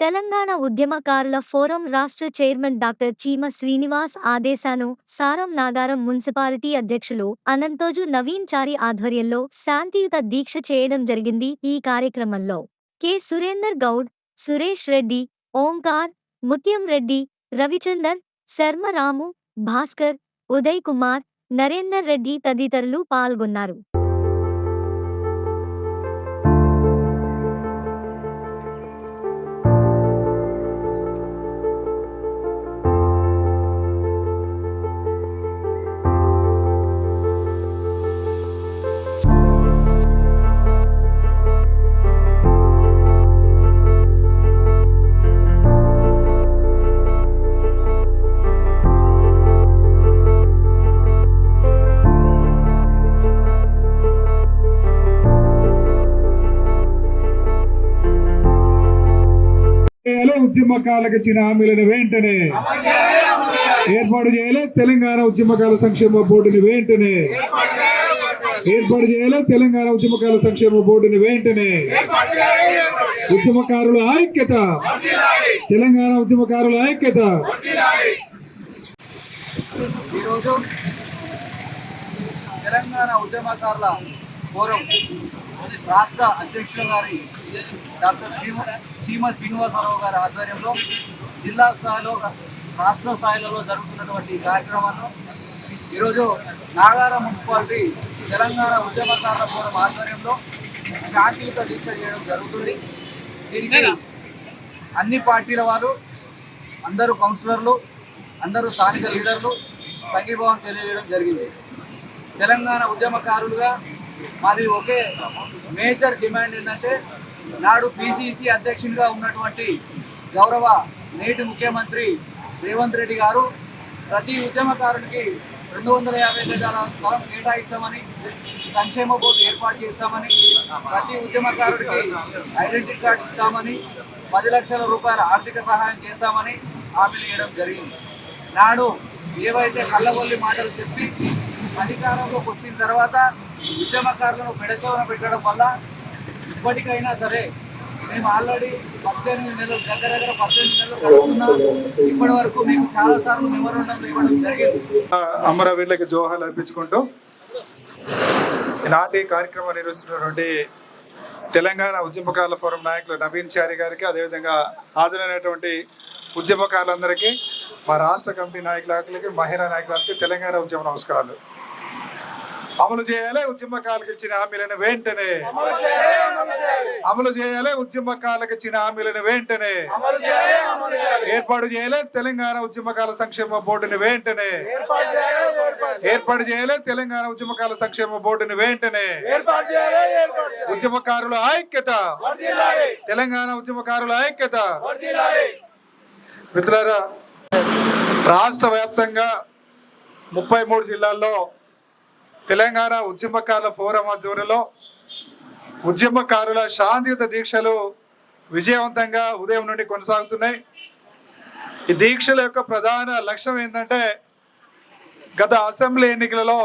తెలంగాణ ఉద్యమకారుల ఫోరం రాష్ట్ర chairman doctor చీమ శ్రీనివాస్ ఆదేశాను సారం నాగారం మున్సిపాలిటీ అధ్యక్షులు అనంతోజు నవీన్ చారి ఆధ్వర్యంలో శాంతియుత దీక్ష చేయడం జరిగింది ఈ కార్యక్రమంలో. కె. సురేందర్ గౌడ్ సురేష్ రెడ్డి ఓంకార్ ముత్యం రెడ్డి రవిచందర్ శర్మరాము భాస్కర్ ఉదయ్ కుమార్ నరేందర్ రెడ్డి తదితరులు పాల్గొన్నారు. చేయాలి ఉద్యమకాలకు ఇచ్చిన హామీలను వెంటనే ఏర్పాటు చేయాలి తెలంగాణ ఉద్యమకాల సంక్షేమ బోర్డుని వెంటనే ఏర్పాటు చేయాలి తెలంగాణ ఉద్యమకాల సంక్షేమ బోర్డుని వెంటనే ఉద్యమకారుల ఐక్యత తెలంగాణ ఉద్యమకారుల ఐక్యత. ఈరోజు తెలంగాణ ఉద్యమకారుల ఫోరం రాష్ట్ర అధ్యక్షుల గారి డాక్టర్ చీమ చీమ శ్రీనివాసరావు గారి ఆధ్వర్యంలో జిల్లా స్థాయిలో రాష్ట్ర స్థాయిలలో జరుగుతున్నటువంటి ఈ కార్యక్రమాన్ని ఈరోజు నాగార మున్సిపాలిటీ తెలంగాణ ఉద్యమకారుల ఫోరం ఆధ్వర్యంలో శాంతియుత దీక్ష చేయడం జరుగుతుంది. దీనికి అన్ని పార్టీల వారు అందరూ కౌన్సిలర్లు అందరూ స్థానిక లీడర్లు సంఘీభావం తెలియజేయడం జరిగింది. తెలంగాణ ఉద్యమకారులుగా మాది ఒకే మేజర్ డిమాండ్ ఏంటంటే నాడు పిసిసి అధ్యక్షునిగా ఉన్నటువంటి గౌరవ నేటి ముఖ్యమంత్రి రేవంత్ రెడ్డి గారు ప్రతి ఉద్యమకారునికి రెండు వందల యాభై గజాల స్థలం కేటాయిస్తామని సంక్షేమ బోర్డు ఏర్పాటు చేస్తామని ప్రతి ఉద్యమకారుడికి ఐడెంటిటీ కార్డు ఇస్తామని పది లక్షల రూపాయల ఆర్థిక సహాయం చేస్తామని హామీలు ఇవ్వడం జరిగింది. నాడు ఏవైతే కళ్ళగొల్లి మాటలు చెప్పి అధికారంలోకి వచ్చిన తర్వాత ఉద్యమకారులను పెడచవన పెట్టడం వల్ల ఇప్పటికైనా సరే మేము ఆల్రెడీ పద్దెనిమిది నెలలు దగ్గర దగ్గర పద్దెనిమిది నెలలు గడుపుతున్నాం. ఇప్పటి వరకు మేము చాలా సార్లు మెమోరండం ఇవ్వడం జరిగింది. అమరవీరులకు జోహాలు అర్పించుకుంటూ నాటి కార్యక్రమం నిర్వహిస్తున్నటువంటి తెలంగాణ ఉద్యమకారుల ఫోరం నాయకులు నవీన్ చారి గారికి అదేవిధంగా హాజరైనటువంటి ఉద్యమకారులందరికీ మా రాష్ట్ర కమిటీ నాయకులకి మహిళా నాయకులకి తెలంగాణ ఉద్యమ నమస్కారాలు. అమలు చేయాలి ఉద్యమకాలకు ఇచ్చిన హామీలను వెంటనే. అమలు చేయాలి ఉద్యమకాలకు ఇచ్చిన హామీలను వెంటనే. ఏర్పాటు చేయాలి తెలంగాణ ఉద్యమకాల సంక్షేమ బోర్డుని వెంటనే. ఏర్పాటు చేయాలి తెలంగాణ ఉద్యమకాల సంక్షేమ బోర్డుని వెంటనే. ఉద్యమకారుల ఐక్యత. తెలంగాణ ఉద్యమకారుల ఐక్యత. మిత్రులారా రాష్ట్ర వ్యాప్తంగా ముప్పై మూడు జిల్లాల్లో తెలంగాణ ఉద్యమకారుల ఫోరం ఆధ్వర్యంలో ఉద్యమకారుల శాంతియుత దీక్షలు విజయవంతంగా ఉదయం నుండి కొనసాగుతున్నాయి. ఈ దీక్షల యొక్క ప్రధాన లక్ష్యం ఏంటంటే గత అసెంబ్లీ ఎన్నికలలో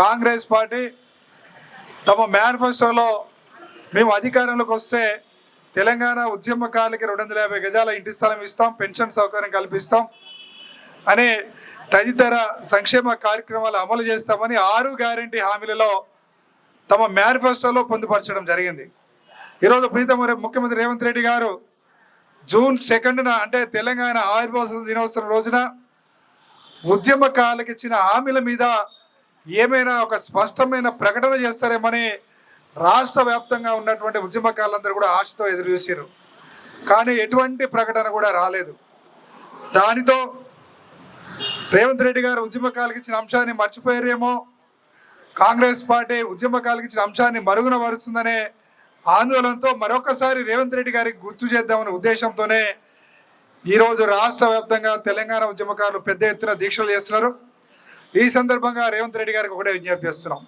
కాంగ్రెస్ పార్టీ తమ మేనిఫెస్టోలో మేము అధికారంలోకి వస్తే తెలంగాణ ఉద్యమకారులకి రెండు వందల యాభై గజాల ఇంటి స్థలం ఇస్తాం పెన్షన్ సౌకర్యం కల్పిస్తాం అనే తదితర సంక్షేమ కార్యక్రమాలు అమలు చేస్తామని ఆరు గ్యారంటీ హామీలలో తమ మేనిఫెస్టోలో పొందుపరచడం జరిగింది. ఈరోజు ప్రీతమ ముఖ్యమంత్రి రేవంత్ రెడ్డి గారు జూన్ సెకండ్న అంటే తెలంగాణ ఆవిర్భావ దినోత్సవం రోజున ఉద్యమకాలకు ఇచ్చిన హామీల మీద ఏమైనా ఒక స్పష్టమైన ప్రకటన చేస్తారేమని రాష్ట్ర వ్యాప్తంగా ఉన్నటువంటి ఉద్యమకారులందరూ కూడా ఆశతో ఎదురు చూసారు కానీ ఎటువంటి ప్రకటన కూడా రాలేదు. దానితో రేవంత్ రెడ్డి గారు ఉద్యమకాలకు ఇచ్చిన అంశాన్ని మర్చిపోయారేమో. కాంగ్రెస్ పార్టీ ఉద్యమకాలకు ఇచ్చిన అంశాన్ని మరుగున పరుస్తుందనే ఆందోళనతో మరొకసారి రేవంత్ రెడ్డి గారికి గుర్తు చేద్దామనే ఉద్దేశంతోనే ఈరోజు రాష్ట్ర వ్యాప్తంగా తెలంగాణ ఉద్యమకారులు పెద్ద ఎత్తున దీక్షలు చేస్తున్నారు. ఈ సందర్భంగా రేవంత్ రెడ్డి గారికి ఒకటే విజ్ఞప్తి చేస్తున్నాం.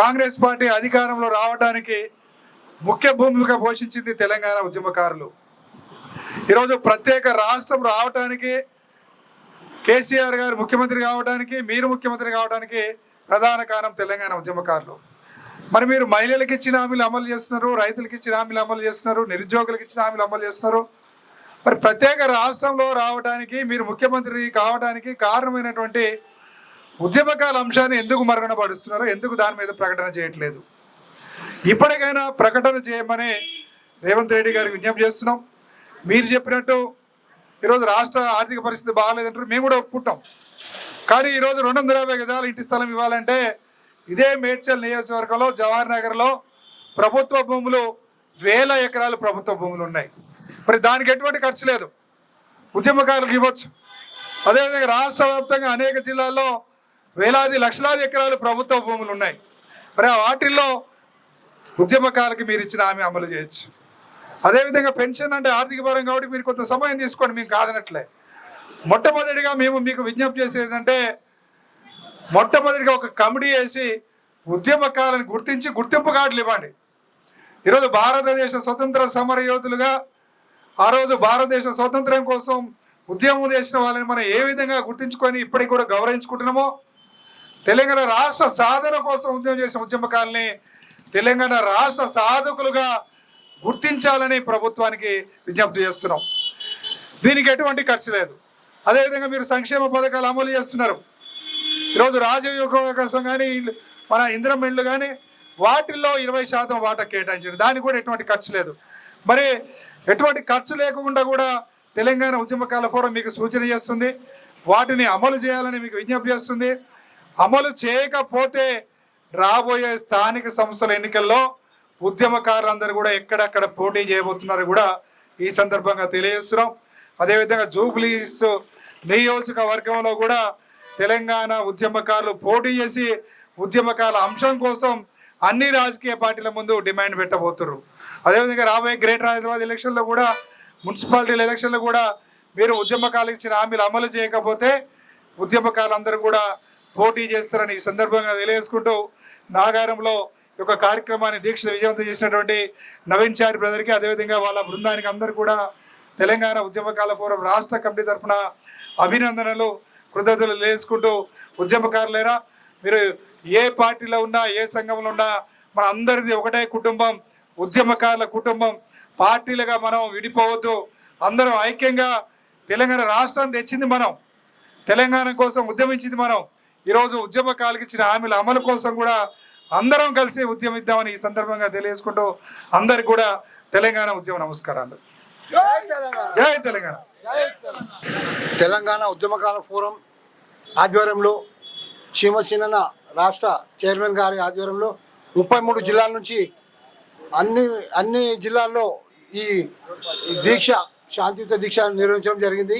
కాంగ్రెస్ పార్టీ అధికారంలో రావడానికి ముఖ్య భూమిక పోషించింది తెలంగాణ ఉద్యమకారులు. ఈరోజు ప్రత్యేక రాష్ట్రం రావడానికి కేసీఆర్ గారు ముఖ్యమంత్రి కావడానికి మీరు ముఖ్యమంత్రి కావడానికి ప్రధాన కారణం తెలంగాణ ఉద్యమకారులు. మరి మీరు మహిళలకు ఇచ్చిన హామీలు అమలు చేస్తున్నారు రైతులకు ఇచ్చిన హామీలు అమలు చేస్తున్నారు నిరుద్యోగులకు ఇచ్చిన హామీలు అమలు చేస్తున్నారు. మరి ప్రత్యేక రాష్ట్రంలో రావడానికి మీరు ముఖ్యమంత్రి కావడానికి కారణమైనటువంటి ఉద్యమకాల అంశాన్ని ఎందుకు మరుగున పడుస్తున్నారు ఎందుకు దాని మీద ప్రకటన చేయట్లేదు? ఇప్పటికైనా ప్రకటన చేయమని రేవంత్ రెడ్డి గారికి విజ్ఞప్తి చేస్తున్నాం. మీరు చెప్పినట్టు ఈరోజు రాష్ట్ర ఆర్థిక పరిస్థితి బాగాలేదంటారు మేము కూడా ఒప్పుకుంటాం. కానీ ఈరోజు రెండు వందల యాభై గజాల ఇంటి స్థలం ఇవ్వాలంటే ఇదే మేడ్చల్ నియోజకవర్గంలో జవహర్ నగర్లో ప్రభుత్వ భూములు వేల ఎకరాలు ప్రభుత్వ భూములు ఉన్నాయి. మరి దానికి ఎటువంటి ఖర్చు లేదు. ఉద్యమకారులకు ఇవ్వచ్చు. అదేవిధంగా రాష్ట్ర వ్యాప్తంగా అనేక జిల్లాల్లో వేలాది లక్షలాది ఎకరాలు ప్రభుత్వ భూములు ఉన్నాయి. మరి ఆ వాటిల్లో ఉద్యమకారులకు మీరు ఇచ్చిన హామీ అమలు చేయొచ్చు. అదేవిధంగా పెన్షన్ అంటే ఆర్థిక పరం కాబట్టి మీరు కొంత సమయం తీసుకోండి మేము కాదనట్లే. మొట్టమొదటిగా మేము మీకు విజ్ఞప్తి చేసేది ఏంటంటే మొట్టమొదటిగా ఒక కమిటీ వేసి ఉద్యమకాలను గుర్తించి గుర్తింపు కార్డులు ఇవ్వండి. ఈరోజు భారతదేశ స్వతంత్ర సమర యోధులుగా ఆ రోజు భారతదేశ స్వాతంత్ర్యం కోసం ఉద్యమం చేసిన వాళ్ళని మనం ఏ విధంగా గుర్తించుకొని ఇప్పటికి కూడా గౌరవించుకుంటున్నామో తెలంగాణ రాష్ట్ర సాధన కోసం ఉద్యమం చేసిన ఉద్యమకాలని తెలంగాణ రాష్ట్ర సాధకులుగా గుర్తించాలని ప్రభుత్వానికి విజ్ఞప్తి చేస్తున్నాం. దీనికి ఎటువంటి ఖర్చు లేదు. అదేవిధంగా మీరు సంక్షేమ పథకాలు అమలు చేస్తున్నారు. ఈరోజు రాజయోగ అవకాశం కానీ మన ఇంద్రం ఇళ్ళు కానీ వాటిల్లో ఇరవై శాతం వాటా కేటాయించారు. దానికి కూడా ఎటువంటి ఖర్చు లేదు. మరి ఎటువంటి ఖర్చు లేకుండా కూడా తెలంగాణ ఉద్యమకాల ఫోరం మీకు సూచన చేస్తుంది. వాటిని అమలు చేయాలని మీకు విజ్ఞప్తి చేస్తుంది. అమలు చేయకపోతే రాబోయే స్థానిక సంస్థల ఎన్నికల్లో ఉద్యమకారులందరూ కూడా ఎక్కడెక్కడ పోటీ చేయబోతున్నారు కూడా ఈ సందర్భంగా తెలియజేస్తున్నాం. అదేవిధంగా జూబ్లీస్ నియోజకవర్గంలో కూడా తెలంగాణ ఉద్యమకారులు పోటీ చేసి ఉద్యమకారుల అంశం కోసం అన్ని రాజకీయ పార్టీల ముందు డిమాండ్ పెట్టబోతున్నారు అదేవిధంగా రాబోయే గ్రేటర్ హైదరాబాద్ ఎలక్షన్లో కూడా మున్సిపాలిటీల ఎలక్షన్లో కూడా మీరు ఉద్యమకాలు ఇచ్చిన హామీలు అమలు చేయకపోతే ఉద్యమకారులందరూ కూడా పోటీ చేస్తారని ఈ సందర్భంగా తెలియజేసుకుంటూ నాగారంలో యొక్క కార్యక్రమాన్ని దీక్షను విజయవంతం చేసినటువంటి నవీన్ చారి బ్రదర్కి అదేవిధంగా వాళ్ళ బృందానికి అందరూ కూడా తెలంగాణ ఉద్యమకాల ఫోరం రాష్ట్ర కమిటీ తరఫున అభినందనలు కృతజ్ఞతలు తెలియజేసుకుంటూ ఉద్యమకారులేరా మీరు ఏ పార్టీలో ఉన్నా ఏ సంఘంలో ఉన్నా మన అందరిది ఒకటే కుటుంబం ఉద్యమకారుల కుటుంబం. పార్టీలుగా మనం విడిపోవద్దు. అందరం ఐక్యంగా తెలంగాణ రాష్ట్రాన్ని తెచ్చింది మనం. తెలంగాణ కోసం ఉద్యమించింది మనం. ఈరోజు ఉద్యమకాలకు ఇచ్చిన హామీల అమలు కోసం కూడా అందరం కలిసి ఉద్యమిద్దామని ఈ సందర్భంగా తెలియజేసుకుంటూ అందరికి కూడా తెలంగాణ ఉద్యమ నమస్కారాలు. జై తెలంగాణ. తెలంగాణ. ఉద్యమకాల ఫోరం ఆధ్వర్యంలో చీమసీనన రాష్ట్ర చైర్మన్ గారి ఆధ్వర్యంలో ముప్పై మూడు జిల్లాల నుంచి అన్ని అన్ని జిల్లాల్లో ఈ ఈ దీక్ష శాంతియుత దీక్ష నిర్వహించడం జరిగింది.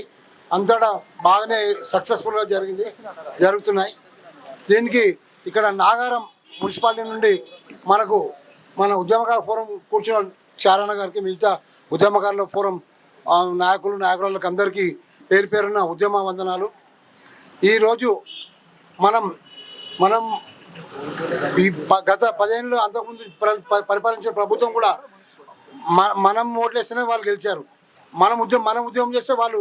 అంతటా బాగానే సక్సెస్ఫుల్గా జరిగింది జరుగుతున్నాయి. దీనికి ఇక్కడ నాగారం మున్సిపాలిటీ నుండి మనకు మన ఉద్యమకార ఫోరం కూర్చున్న చారణ గారికి మిగతా ఉద్యమకారుల ఫోరం నాయకులు నాయకురాళ్ళకి అందరికీ పేరు పేరున ఉద్యమ వందనాలు. ఈరోజు మనం మనం ఈ గత పదేళ్ళు అంతకుముందు పరిపాలించిన ప్రభుత్వం కూడా మనం ఓట్లేస్తేనే వాళ్ళు గెలిచారు. మనం ఉద్యమం మనం ఉద్యమం చేస్తే వాళ్ళు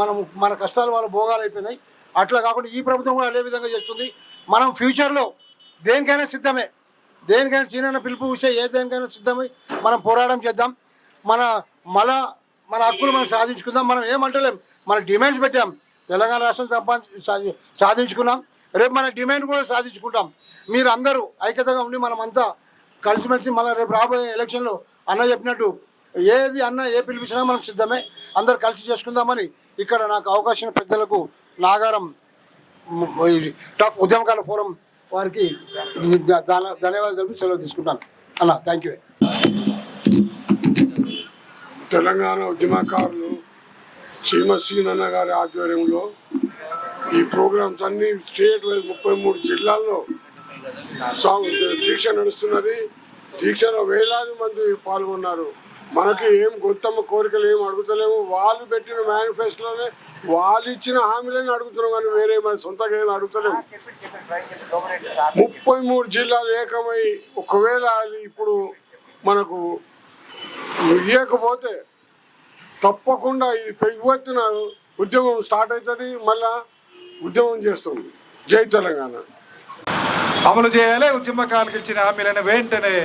మనం మన కష్టాలు వాళ్ళ భోగాలు అయిపోయినాయి. అట్లా కాకుండా ఈ ప్రభుత్వం కూడా అదే విధంగా చేస్తుంది. మనం ఫ్యూచర్లో దేనికైనా సిద్ధమే. దేనికైనా చిన్న పిలుపు విషయం ఏ దేనికైనా సిద్ధమై. మనం పోరాటం చేద్దాం. మన మన మన హక్కులు మనం సాధించుకుందాం. మనం ఏమంటలేం మన డిమాండ్స్ పెట్టాం. తెలంగాణ రాష్ట్రం సంపాదించి సాధించుకున్నాం. రేపు మన డిమాండ్ కూడా సాధించుకుంటాం. మీరు అందరూ ఐక్యతగా ఉండి మనమంతా కలిసిమెలిసి మళ్ళీ రేపు రాబోయే ఎలక్షన్లో అన్న చెప్పినట్టు ఏది అన్న ఏ పిలిపించినా మనం సిద్ధమే. అందరు కలిసి చేసుకుందామని ఇక్కడ నాకు అవకాశం పెద్దలకు నాగారం టఫ్ ఉద్యమకాల ఫోరం వారికి ధన్యవాదాలు తెలిపి సెలవు తీసుకుంటాను. అన్న థ్యాంక్ యూ తెలంగాణ ఉద్యమకారులు సీమసీనన్న గారి ఆధ్వర్యంలో ఈ ప్రోగ్రామ్స్ అన్ని స్టేట్ ముప్పై మూడు జిల్లాల్లో దీక్ష నడుస్తున్నది. దీక్షలో వేలాది మంది పాల్గొన్నారు. మనకి ఏం గొంతమ్మ కోరికలు ఏం అడుగుతలేము. వాళ్ళు పెట్టిన మేనిఫెస్టోలోనే వాళ్ళు ఇచ్చిన హామీలను అడుగుతున్నాం కానీ వేరే మన సొంతంగా ఏం అడుగుతలేము. ముప్పై మూడు జిల్లాలు ఏకమై ఒకవేళ అది ఇప్పుడు మనకు ఇవ్వకపోతే తప్పకుండా ఇది పెరుగుతున్న ఉద్యమం స్టార్ట్ అవుతుంది మళ్ళా ఉద్యమం చేస్తుంది. జై తెలంగాణ. అమలు చేయాలి ఉద్యమకాలకు ఇచ్చిన హామీలను వెంటనే.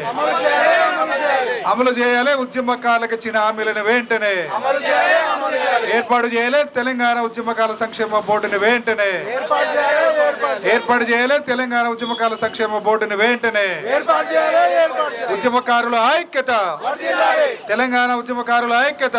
అమలు చేయాలి ఉద్యమకాలకు ఇచ్చిన హామీలను వెంటనే. ఏర్పాటు చేయాలి తెలంగాణ ఉద్యమకాల సంక్షేమ బోర్డుని వెంటనే. ఏర్పాటు చేయాలి తెలంగాణ ఉద్యమకాల సంక్షేమ బోర్డుని వెంటనే. ఉద్యమకారుల ఐక్యత. తెలంగాణ ఉద్యమకారుల ఐక్యత.